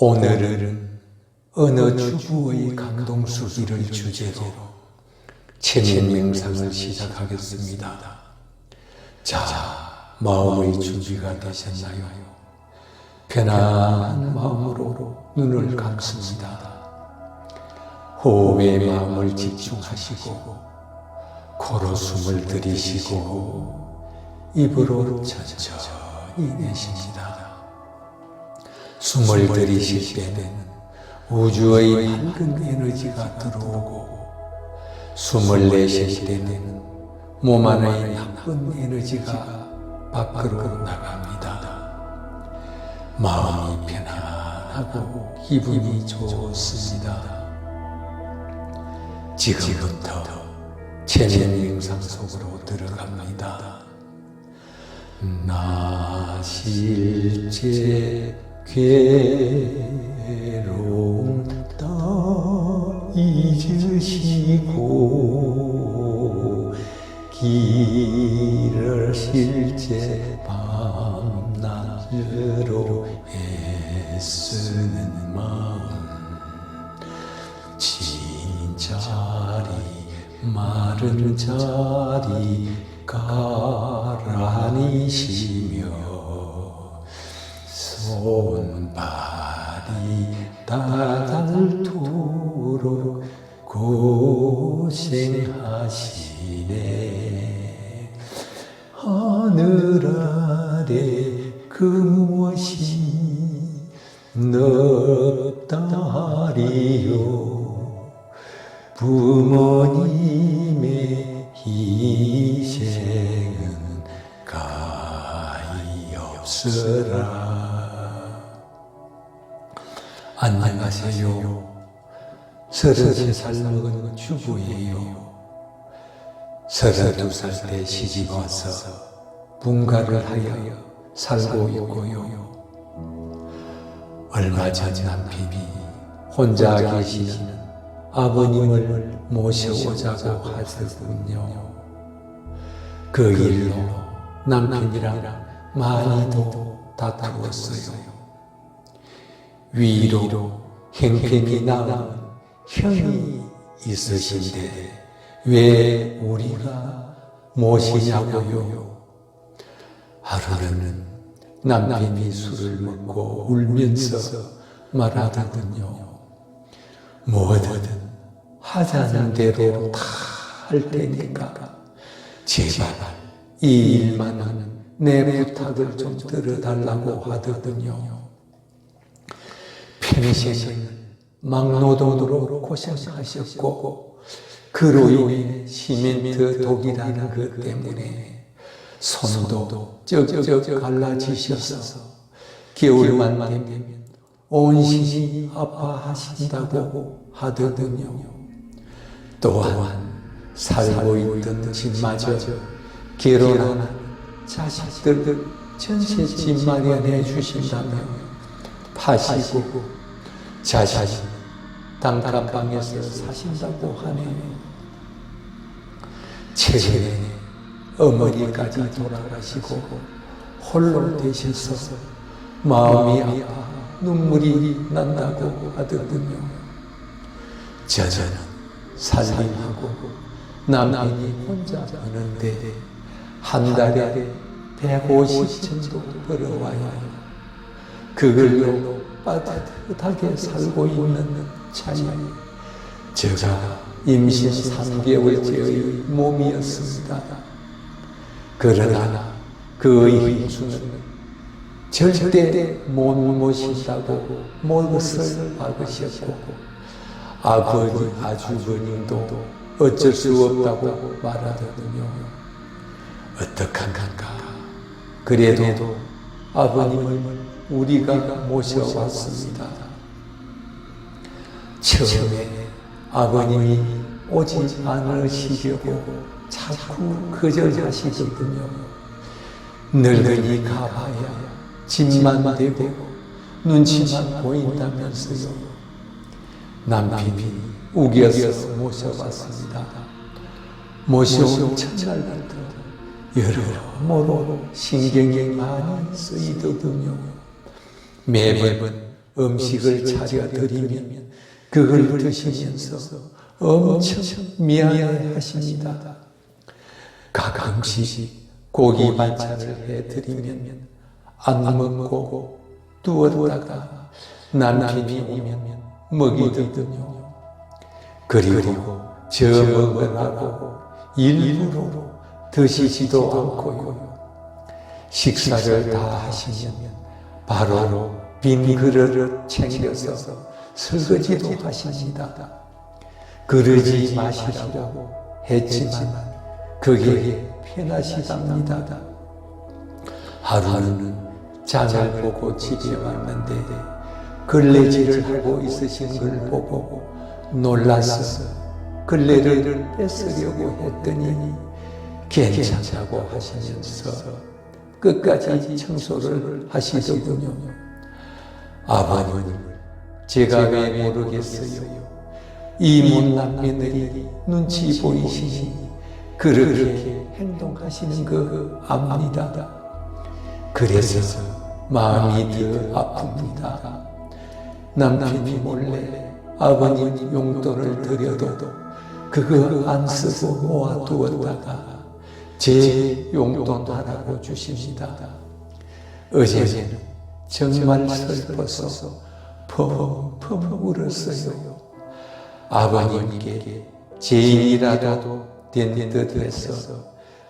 오늘은 어느 주부의 감동수기를 주제로 체면 명상을 시작하겠습니다. 자, 마음의 준비가 되셨나요? 편안한 마음으로 눈을 감습니다. 호흡에 마음을 집중하시고 코로 숨을 들이쉬고 입으로 천천히 내쉽니다. 숨을 들이쉴 때는 우주의 밝은 에너지가 들어오고 숨을 내쉴 때는 몸 안의 나쁜 에너지가 밖으로 나갑니다. 마음이 편안하고 기분이 좋습니다. 지금부터 체면 명상 속으로 들어갑니다. 나 실제 괴로움 다 잊으시고 길을 실제 밤낮으로 애쓰는 마음 진자리 마른 자리 가라니시며 손발이 따달토록 고생하시네. 하늘 아래 그 무엇이 넉다리요? 부모님의 희생은 가히 없으라 안녕하세요 서른세 살 먹은 주부예요 서른두 살 때 시집 와서 분가를 하여 살고 있고요 얼마 전 남편이 혼자 계시는 아버님을 모셔오자고 하더군요. 그 일로 남편이랑 많이도 다투었어요. 위로 형편이 나은 형이 있으신데 왜 우리가 모시냐고요? 하루는 남편이 술을 먹고 울면서 말하더군요. 뭐든 하자는 대로 다 할 테니까 제발 이 일만은 내 부탁을 좀 들어달라고 하더군요. 평생을 막노동으로 고생하셨고 그로 인해 시멘트 독이라는 것 때문에 손도 쩍쩍 갈라지셔서 겨울만 되면 온신이 아파하신다고 하더군요. 또한 살고 있던 집마저 결혼한 자식들 전세 집 마련해 주신다며 파시고 자식 단칸방에서 사신다고 하네요. 최근에 어머니까지 돌아가시고 홀로 되셔서 마음이 아파 눈물이 난다고 하더군요. 저는 살림하고 남편이 혼자 하는데 한 달에 150 정도 벌어와요. 그걸로 빠듯하게 살고 있는 차이 제가 임신 3개월째의 몸이었습니다. 그러나 그의 힘수는 절대 못 모신다고 못을 박으셨고 아버지 아주버님도 어쩔 수 없다고 말하더군요. 어떡한가? 그래도 아버님을 우리가 모셔왔습니다. 처음에 아버님이 오지 않으시려고 자꾸 거절하시거든요. 늙은이 가봐야 집만 되고 눈치만 보인다면서요. 남편이 우겨서 모셔봤습니다. 모셔온 첫날부터 여러모로 신경이 많이 쓰이더군요. 매번 음식을 차려드리면 그걸 드시면서 엄청 미안해 하십니다. 가끔씩 고기 반찬을 해드리면 안 먹고 두었다가 남편이 오면 먹이거든요. 그리고 저 먹으라고 일부러 드시지도 않고요. 식사를 다 하시면 바로 빈 그릇을 챙겨서 설거지도 하십니다. 그러지 마시라고 했지만 그게 편하시답니다. 하루는 장을 보고 집에 왔는데 걸레질을 하고 있으신 걸 보고 놀라서 걸레를 뺏으려고 했더니 괜찮다고 하시면서 끝까지 청소를 하시더군요. 아버님, 제가 왜 모르겠어요. 이 못난 며느리 눈치 보이시니 그렇게 행동하시는 거 압니다. 그래서 마음이 더 아픕니다. 남편이 몰래 아버님 용돈을 드려도 그거 안 쓰고 모아두었다가 제 용돈 하라고 주십니다. 어제는 정말 슬퍼서 펑펑 울었어요. 아버님께 제인이라도 된 듯해서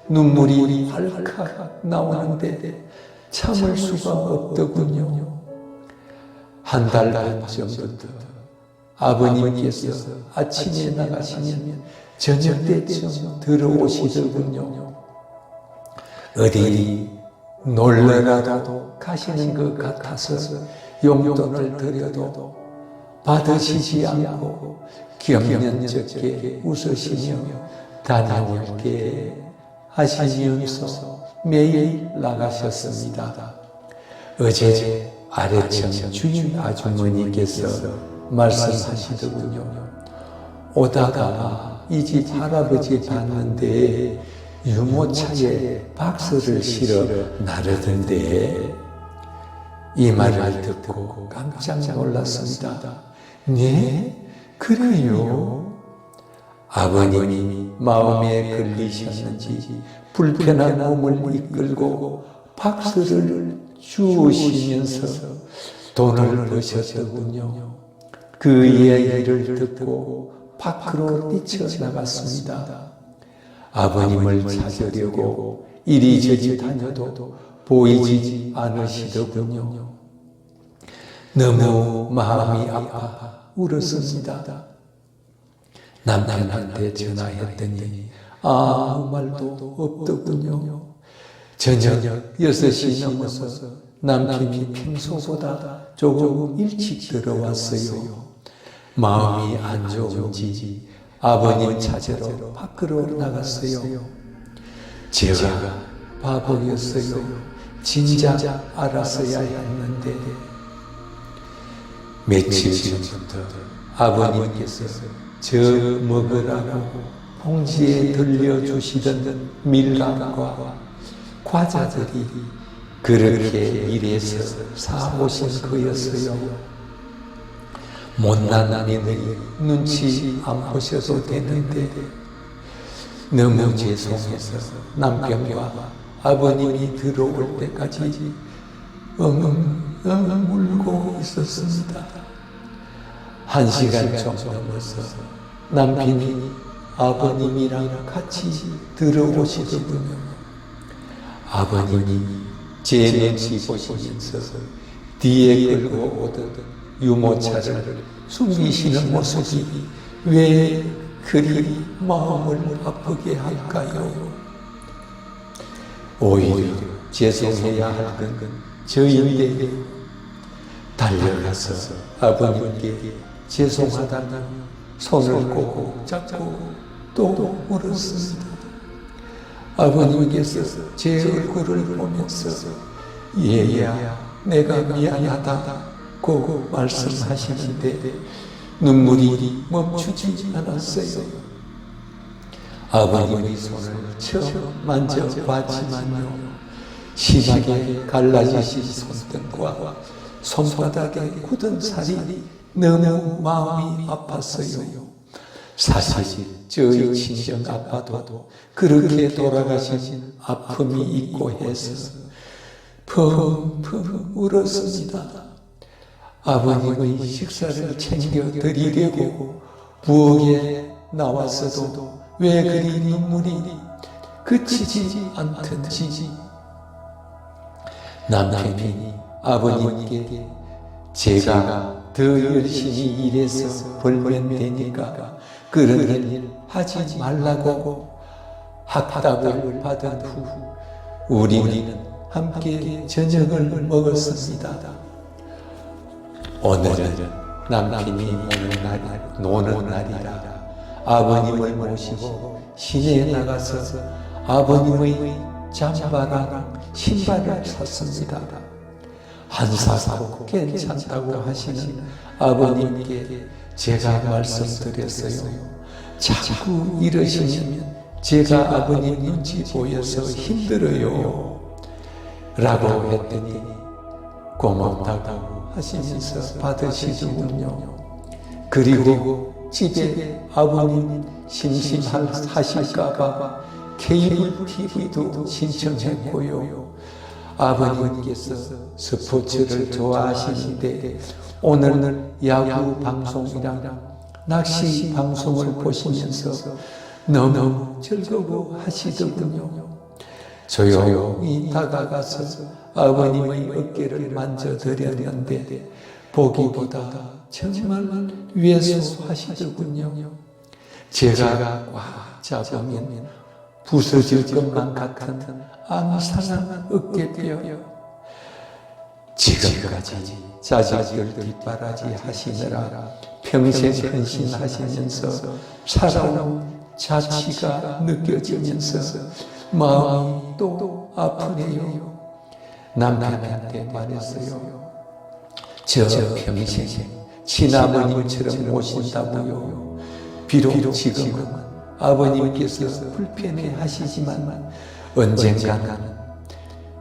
눈물이 활칵 나오는데 참을 수가 없더군요. 한 달 반 전부터 아버님께서 아침에 나가시면 저녁 때쯤 들어오시더군요. 어디 놀러라도 가시는 것 같아서 용돈을 드려도 받으시지 않고 경련적게 웃으시며 다녀올게 하시면서 매일 나가셨습니다. 어제 아래층 주인 아주머니께서 말씀하시더군요. 오다가 이 집 할아버지 봤는데 유모차에 박스를 실어 나르던데 이 말을 듣고 깜짝 놀랐습니다. 네? 그래요? 아버님이 마음에 걸리셨는지 불편한 몸을 이끌고 박스를 주우시면서 돈을 버셨더군요. 그 이야기를 듣고 밖으로 뛰쳐나갔습니다. 아버님을 찾으려고 이리저리 다녀도 보이지 않으시더군요. 너무 마음이 아파 울었습니다. 남편한테 전화했더니 아무 말도 없더군요. 저녁 6시 넘어서 남편이 평소보다 조금 일찍 들어왔어요. 마음이 안 좋은지 아버님 찾으러 밖으로 나갔어요. 제가 바보였어요. 진작 알았어야 했는데 며칠 전부터 아버님께서 저 먹으라고 봉지에 들려주시던 밀감과 과자들이 그렇게 이래서 사오신 거였어요. 못난 며느리 눈치 안 보셔도 되는데 너무 죄송해서 남편과 아버님이 들어올 때까지 엉엉 울고 있었습니다. 한 시간 좀 넘어서 남편이 아버님이랑 같이 들어오시더군요. 아버님이 제 눈치 보시면서 뒤에 끌고 오던 유모차를 숨기시는 모습이 왜 그리 마음을 아프게 할까요? 오히려 죄송해야 할 건 저인데 달려가서 아버님께 죄송하다는 손을 꼭 잡고 또 울었습니다. 아버님께서 제 얼굴을 보면서 얘야 내가 미안하다 고 말씀하시는데 눈물이 멈추지 않았어요. 아버님의 손을 처음 만져봤지만요 심하게 갈라지신 손등과 손바닥에 굳은 살이 너무 마음이 아팠어요. 사실 저희 친정 아빠도 그렇게 돌아가신 아픔이 있고 해서 펑펑 울었습니다. 아버님의 식사를 챙겨 드리려고 부엌에 나왔어도 왜 그리 눈물이 그치지 않던지 남편이 아버님께 제가 더 열심히 일해서 벌면 되니까 그런 일 하지 말라고 학답을 받은 후 우리는 함께 저녁을 먹었습니다. 오늘은 남편이 오는 날, 노는 날이라 아버님을 모시고 시내에 나가서 아버님의 잠바랑 신발을 샀습니다. 한사코 괜찮다고 하시는 아버님께 제가 말씀드렸어요. 자꾸 이러시면 제가 아버님 눈치 보여서 힘들어요. 라고 했더니 고맙다고 하시면서 받으시더군요. 그리고 집에 아버님 심심하실까봐 케이블 TV도 신청했고요. 아버님께서 스포츠를 좋아하시는데 오늘 야구 방송이랑 낚시 방송을 보시면서 너무 즐거워 하시더군요. 조용히 다가가서 아버님의 어깨를 만져드렸는데 보기보다 정말 왜소하시더군요. 제가 꽉 잡으면 부서질 것만 같은 앙상한 어깨뼈. 지금까지 자식들 뒷바라지 하시느라 평생 헌신하시면서 살아온 자치가 느껴지면서 마음이 또 아프네요. 남편한테 말했어요. 저 평생 친아버님처럼 모신다고요. 비록 지금은 아버님께서 불편해 하시지만 언젠가는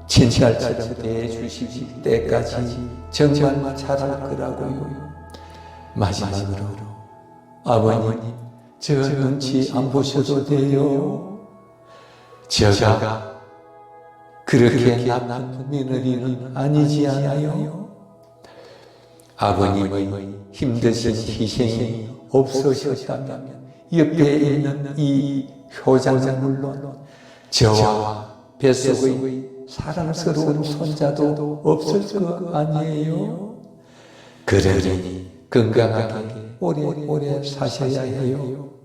친딸처럼 대해주실 때까지 정말 잘할 거라고요. 마지막으로 아버님 저 눈치 안 보셔도 돼요. 제가 그렇게 나쁜 며느리는 아니지 않아요? 아버님의 힘드신 희생이 없으셨다면 옆에 있는 이 효장은 물론 저와 뱃속의 사랑스러운 손자도 없을 거 아니에요? 그러니 건강하게 오래오래 사셔야 해요.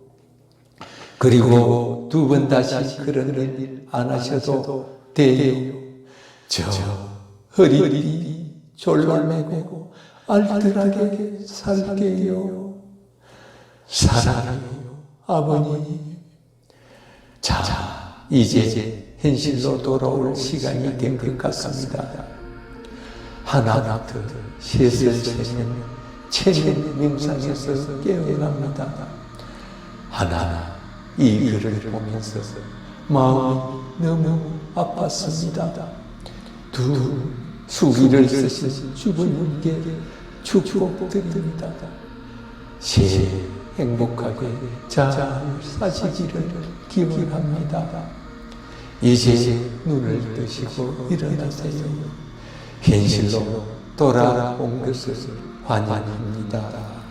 그리고 두 번 다시 그런 일 안 하셔도 돼요. 저 허리띠 졸라매고 알뜰하게 살게요. 사랑해요, 아버님. 자, 이제 현실로 돌아올 시간이 된 것 같습니다. 하나부터 셋을 세면 체면 명상에서 깨어납니다. 하나, 이 글을 보면서 마음이 너무 아팠습니다. 두, 수기를 쓰신 주부님께 축복드립니다. 새, 행복하게 잘 사시기를 기원합니다. 이제 눈을 뜨시고 일어나세요. 현실로 돌아온 것을 환영합니다.